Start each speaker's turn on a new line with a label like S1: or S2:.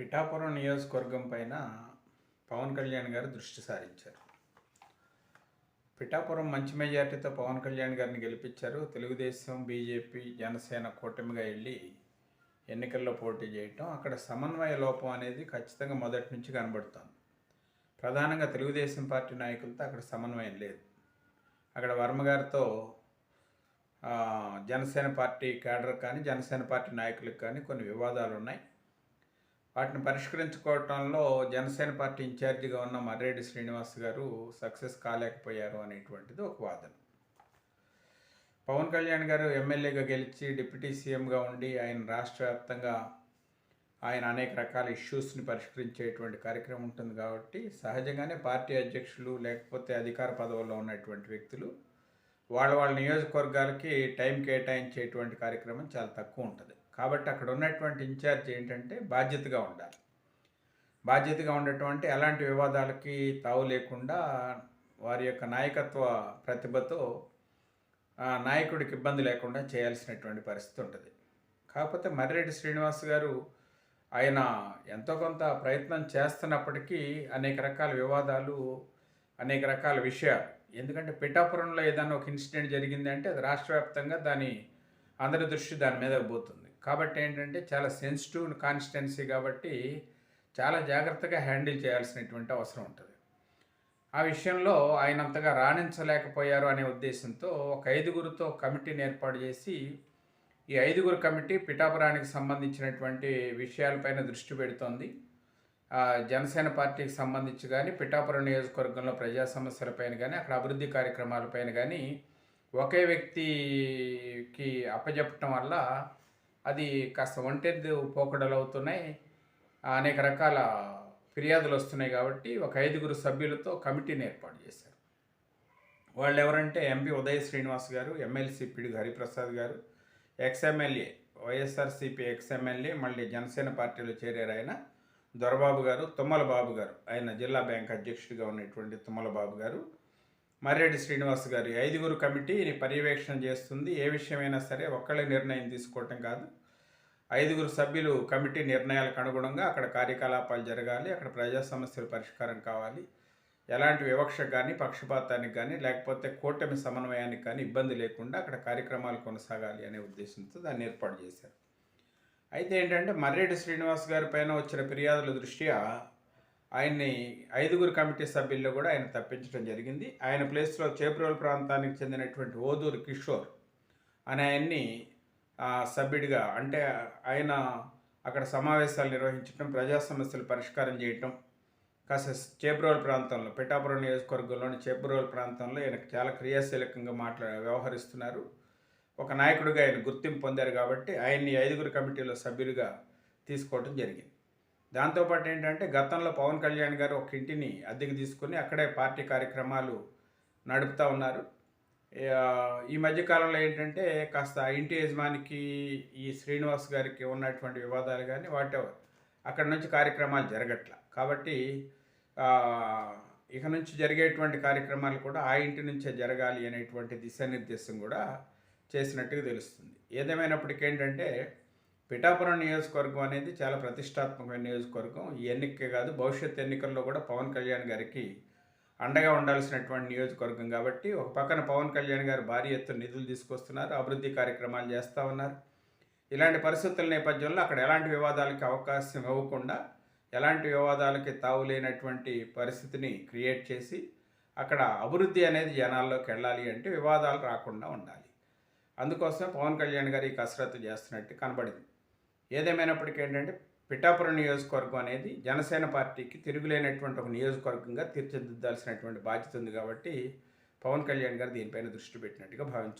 S1: పిఠాపురం నియోజకవర్గం పైన పవన్ కళ్యాణ్ గారు దృష్టి సారించారు. పిఠాపురం మంచి మెజార్టీతో పవన్ కళ్యాణ్ గారిని గెలిపించారు. తెలుగుదేశం బీజేపీ జనసేన కూటమిగా వెళ్ళి ఎన్నికల్లో పోటీ చేయటం అక్కడ సమన్వయ లోపం అనేది ఖచ్చితంగా మొదటి నుంచి కనబడుతోంది. ప్రధానంగా తెలుగుదేశం పార్టీ నాయకులతో అక్కడ సమన్వయం లేదు. అక్కడ వర్మ గారితో జనసేన పార్టీ కేడర్ కానీ జనసేన పార్టీ నాయకులకు కానీ కొన్ని వివాదాలు ఉన్నాయి. వాటిని పరిష్కరించుకోవటంలో జనసేన పార్టీ ఇన్ఛార్జిగా ఉన్న మర్రెడ్డి శ్రీనివాస్ గారు సక్సెస్ కాలేకపోయారు అనేటువంటిది ఒక వాదన. పవన్ కళ్యాణ్ గారు ఎమ్మెల్యేగా గెలిచి డిప్యూటీ సీఎంగా ఉండి ఆయన రాష్ట్ర వ్యాప్తంగా ఆయన అనేక రకాల ఇష్యూస్ని పరిష్కరించేటువంటి కార్యక్రమం ఉంటుంది కాబట్టి సహజంగానే పార్టీ అధ్యక్షులు లేకపోతే అధికార పదవుల్లో ఉన్నటువంటి వ్యక్తులు వాళ్ళ వాళ్ళ నియోజకవర్గాలకి టైం కేటాయించేటువంటి కార్యక్రమం చాలా తక్కువ ఉంటుంది. కాబట్టి అక్కడ ఉన్నటువంటి ఇన్ఛార్జ్ ఏంటంటే బాధ్యతగా ఉండాలి. బాధ్యతగా ఉండటం ఎలాంటి వివాదాలకి తావు లేకుండా వారి యొక్క నాయకత్వ ప్రతిభతో నాయకుడికి ఇబ్బంది లేకుండా చేయాల్సినటువంటి పరిస్థితి ఉంటుంది. కాకపోతే మర్రెడ్డి శ్రీనివాస్ గారు ఆయన ఎంతో కొంత ప్రయత్నం చేస్తున్నప్పటికీ అనేక రకాల వివాదాలు అనేక రకాల విషయాలు. ఎందుకంటే పిఠాపురంలో ఏదైనా ఒక ఇన్సిడెంట్ జరిగింది అంటే అది రాష్ట్ర వ్యాప్తంగా దాని అందరి దృష్టి దాని మీద పోతుంది. కాబట్టి ఏంటంటే చాలా సెన్సిటివ్ కాన్స్టిటెన్సీ కాబట్టి చాలా జాగ్రత్తగా హ్యాండిల్ చేయాల్సినటువంటి అవసరం ఉంటుంది. ఆ విషయంలో ఆయనంతగా రాణించలేకపోయారు అనే ఉద్దేశంతో ఒక ఐదుగురితో కమిటీని ఏర్పాటు చేసి ఈ ఐదుగురు కమిటీ పిఠాపురానికి సంబంధించినటువంటి విషయాలపైన దృష్టి పెడుతోంది. ఆ, జనసేన పార్టీకి సంబంధించి కానీ పిఠాపురం నియోజకవర్గంలో ప్రజా సమస్యలపైన కానీ అక్కడ అభివృద్ధి కార్యక్రమాలపైన కానీ ఒకే వ్యక్తికి అప్పజెప్పటం వల్ల అది కాస్త ఒంటెద్దు పోకడలు అవుతున్నాయి. అనేక రకాల ఫిర్యాదులు వస్తున్నాయి కాబట్టి ఒక ఐదుగురు సభ్యులతో కమిటీని ఏర్పాటు చేశారు. వాళ్ళు ఎవరంటే ఎంపీ ఉదయ శ్రీనివాస్ గారు ఎమ్మెల్సీ పిడుగు హరిప్రసాద్ గారు ఎక్స్ఎమ్మెల్యే వైఎస్ఆర్సీపీ ఎక్స్ఎమ్మెల్యే మళ్ళీ జనసేన పార్టీలో చేరారు ఆయన దొరబాబు గారు తుమ్మల బాబు గారు. ఆయన జిల్లా బ్యాంక్ అధ్యక్షుడిగా ఉన్నటువంటి తుమ్మల బాబు గారు. మర్రెడ్డి శ్రీనివాస్ గారి ఐదుగురు కమిటీని పర్యవేక్షణ చేస్తుంది. ఏ విషయమైనా సరే ఒక్కళ్ళే నిర్ణయం తీసుకోవటం కాదు. ఐదుగురు సభ్యులు కమిటీ నిర్ణయాలకు అనుగుణంగా అక్కడ కార్యకలాపాలు జరగాలి అక్కడ ప్రజా సమస్యలు పరిష్కారం కావాలి. ఎలాంటి వివక్ష కానీ పక్షపాతానికి కానీ లేకపోతే కూటమి సమన్వయానికి కానీ ఇబ్బంది లేకుండా అక్కడ కార్యక్రమాలు కొనసాగాలి అనే ఉద్దేశంతో దాన్ని ఏర్పాటు చేశారు. అయితే ఏంటంటే మర్రెడ్డి శ్రీనివాస్ గారి పైన వచ్చిన ఫిర్యాదుల దృష్ట్యా ఆయన్ని ఐదుగురు కమిటీ సభ్యుల్లో కూడా ఆయన తప్పించడం జరిగింది. ఆయన ప్లేస్లో చేప్రోల్ ప్రాంతానికి చెందినటువంటి ఓదూరు కిషోర్ అనే ఆయన్ని సభ్యుడిగా అంటే ఆయన అక్కడ సమావేశాలు నిర్వహించడం ప్రజా సమస్యలు పరిష్కారం చేయటం కాస్త చేబ్రోల్ ప్రాంతంలో పిఠాపురం నియోజకవర్గంలోని చేబ్రోల్ ప్రాంతంలో ఆయన చాలా క్రియాశీలకంగా మాట్లా వ్యవహరిస్తున్నారు. ఒక నాయకుడిగా ఆయన గుర్తింపు పొందారు కాబట్టి ఆయన్ని ఐదుగురు కమిటీలో సభ్యులుగా తీసుకోవడం జరిగింది. దాంతోపాటు ఏంటంటే గతంలో పవన్ కళ్యాణ్ గారు ఒక ఇంటిని అద్దెకు తీసుకుని అక్కడే పార్టీ కార్యక్రమాలు నడుపుతూ ఉన్నారు. ఈ మధ్యకాలంలో ఏంటంటే కాస్త ఇంటి యజమానికి ఈ శ్రీనివాస్ గారికి ఉన్నటువంటి వివాదాలు కానీ వాటి అక్కడ నుంచి కార్యక్రమాలు జరగట్ల. కాబట్టి ఇక నుంచి జరిగేటువంటి కార్యక్రమాలు కూడా ఆ ఇంటి నుంచే జరగాలి అనేటువంటి దిశానిర్దేశం కూడా చేసినట్టుగా తెలుస్తుంది. ఏదేమైనప్పటికీ ఏంటంటే పిఠాపురం నియోజకవర్గం అనేది చాలా ప్రతిష్టాత్మకమైన నియోజకవర్గం. ఈ ఎన్నికే కాదు భవిష్యత్ ఎన్నికల్లో కూడా పవన్ కళ్యాణ్ గారికి అండగా ఉండాల్సినటువంటి నియోజకవర్గం కాబట్టి ఒక పక్కన పవన్ కళ్యాణ్ గారు భారీ ఎత్తున నిధులు తీసుకొస్తున్నారు అభివృద్ధి కార్యక్రమాలు చేస్తూ ఉన్నారు. ఇలాంటి పరిస్థితుల నేపథ్యంలో అక్కడ ఎలాంటి వివాదాలకి అవకాశం ఇవ్వకుండా ఎలాంటి వివాదాలకి తావు లేనటువంటి పరిస్థితిని క్రియేట్ చేసి అక్కడ అభివృద్ధి అనేది జనాల్లోకి వెళ్ళాలి అంటే వివాదాలు రాకుండా ఉండాలి. అందుకోసం పవన్ కళ్యాణ్ గారు ఈ కసరత్తు చేస్తున్నట్టు కనబడింది. ఏదేమైనప్పటికీ ఏంటంటే పిఠాపురం నియోజకవర్గం అనేది జనసేన పార్టీకి తిరుగులేనటువంటి ఒక నియోజకవర్గంగా తీర్చిదిద్దాల్సినటువంటి బాధ్యత ఉంది కాబట్టి పవన్ కళ్యాణ్ గారు దీనిపైన దృష్టి పెట్టినట్టుగా భావించు